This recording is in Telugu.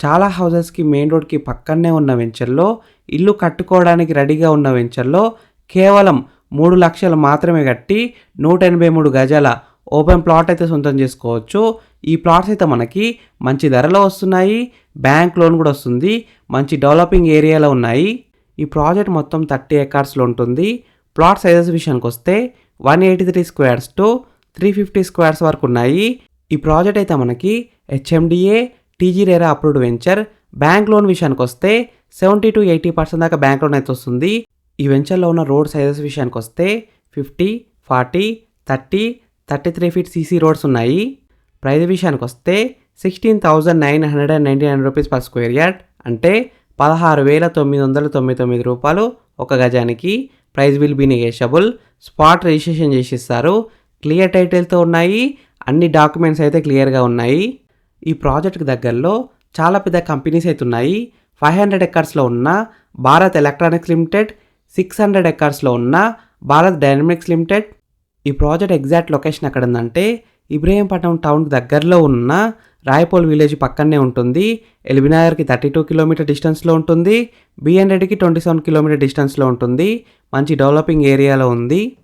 చాలా హౌజెస్కి మెయిన్ రోడ్కి పక్కనే ఉన్న వెంచర్లో ఇల్లు కట్టుకోవడానికి రెడీగా ఉన్న వెంచర్లో కేవలం మూడు లక్షలు మాత్రమే కట్టి నూట ఎనభై మూడు గజాల ఓపెన్ ప్లాట్ అయితే సొంతం చేసుకోవచ్చు. ఈ ప్లాట్స్ అయితే మనకి మంచి ధరలో వస్తున్నాయి బ్యాంక్ లోన్ కూడా వస్తుంది మంచి డెవలపింగ్ ఏరియాలో ఉన్నాయి. ఈ ప్రాజెక్ట్ మొత్తం థర్టీ ఎకర్స్లో ఉంటుంది. ప్లాట్ సైజెస్ విషయానికి వస్తే one eighty three squares to three fifty squares వరకు ఉన్నాయి. ఈ ప్రాజెక్ట్ అయితే మనకి HMDA TG RERA approved venture bank loan విషయానికి వస్తే సెవెంటీ టు ఎయిటీ పర్సెంట్ దాకా బ్యాంక్ లోన్ అయితే వస్తుంది ఈ వెంచర్లో ఉన్న రోడ్ సైజెస్ విషయానికి వస్తే fifty forty thirty thirty three feet CC roads ఉన్నాయి. ప్రైజ్ విషయానికి వస్తే sixteen thousand nine hundred and ninety nine rupees per square yard అంటే పదహారు వేల తొమ్మిది వందల తొంభై తొమ్మిది రూపాయలు ఒక గజానికి. Price will be negotiable spot registration చేసిస్తారు. క్లియర్ టైటిల్తో ఉన్నాయి. అన్ని డాక్యుమెంట్స్ అయితే క్లియర్గా ఉన్నాయి. ఈ ప్రాజెక్ట్కి దగ్గరలో చాలా పెద్ద కంపెనీస్ అయితే ఉన్నాయి. ఫైవ్ హండ్రెడ్ ఎకర్స్లో ఉన్న Bharat Electronics Limited six hundred ఎకర్స్లో ఉన్న భారత్ డైనమిక్స్ లిమిటెడ్. ఈ ప్రాజెక్ట్ ఎగ్జాక్ట్ లొకేషన్ ఎక్కడ ఉందంటే ఇబ్రహీంపట్నం టౌన్కి దగ్గరలో ఉన్న రాయపోల్ విలేజ్ పక్కనే ఉంటుంది. ఎల్బీనగర్కి థర్టీ టూ కిలోమీటర్ డిస్టెన్స్లో ఉంటుంది. బిఎన్ రెడ్డికి ట్వంటీ సెవెన్ కిలోమీటర్ డిస్టెన్స్లో ఉంటుంది. మంచి డెవలపింగ్ ఏరియాలో ఉంది.